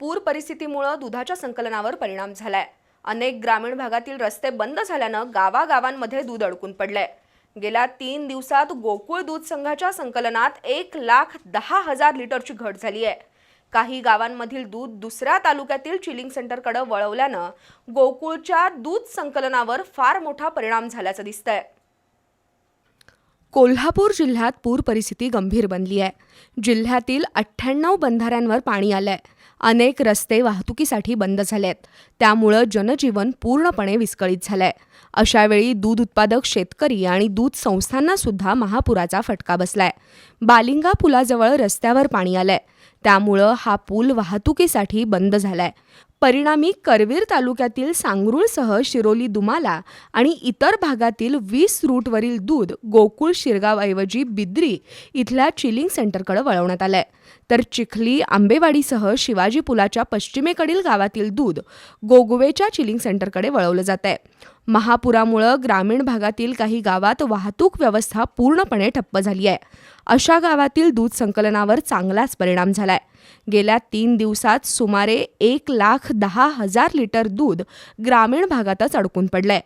पूर परिस्थितीमुळे दुधाच्या संकलनावर परिणाम झालाय. अनेक ग्रामीण भागातील रस्ते बंद झाल्यानं गावागावांमध्ये दूध अडकून पडलंय. गेल्या तीन दिवसात गोकुळ दूध संघाच्या संकलनात एक लाख दहा हजार लिटरची घट झाली आहे. काही गावांमधील दूध दुसऱ्या तालुक्यातील चिलिंग सेंटरकडे वळवल्यानं गोकुळच्या दूध संकलनावर फार मोठा परिणाम झाल्याचं दिसतंय. कोल्हापूर जिल्ह्यात पूर परिस्थिती गंभीर बनली आहे. जिल्ह्यातील अठ्ठ्याण्णव बंधाऱ्यांवर पाणी आलंय. अनेक रस्ते वाहतुकीसाठी बंद झालेत. त्यामुळं जनजीवन पूर्णपणे विस्कळीत झालंय. अशावेळी दूध उत्पादक शेतकरी आणि दूध संस्थांना सुद्धा महापुराचा फटका बसलाय. बालिंगा पुलाजवळ रस्त्यावर पाणी आलंय. त्यामुळं हा पूल वाहतुकीसाठी बंद झालाय. परिणामी करवीर तालुक्यातील सांगरुळसह शिरोली दुमाला आणि इतर भागातील वीस रूटवरील दूध गोकुळ शिरगावऐवजी बिद्री इथल्या चिलिंग सेंटरकडे वळवण्यात आलंय. तर चिखली आंबेवाडीसह शिवाजी पुलाच्या पश्चिमेकडील गावातील दूध गोगवेच्या चिलिंग सेंटरकडे वळवलं जात आहे महापुरामुळं ग्रामीण भागातील काही गावात वाहतूक व्यवस्था पूर्णपणे ठप्प झाली आहे. अशा गावातील दूध संकलनावर चांगलाच परिणाम झालाय. गेल्या तीन दिवसात सुमारे एक लाख दहा हजार लिटर दूध ग्रामीण भागातच अडकून पडलंय.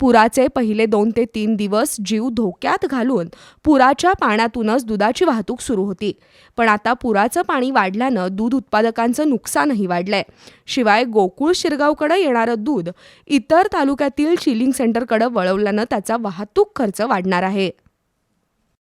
पुराचे पहिले दोन ते तीन दिवस जीव धोक्यात घालून पुराच्या पाण्यातूनच दुधाची वाहतूक सुरू होती. पण आता पुराचं पाणी वाढल्यानं दूध उत्पादकांचं नुकसानही वाढलंय. शिवाय गोकुळ शिरगावकडे येणारं दूध इतर तालुक्यातील चिलिंग सेंटरकडे वळवल्यानं त्याचा वाहतूक खर्च वाढणार आहे.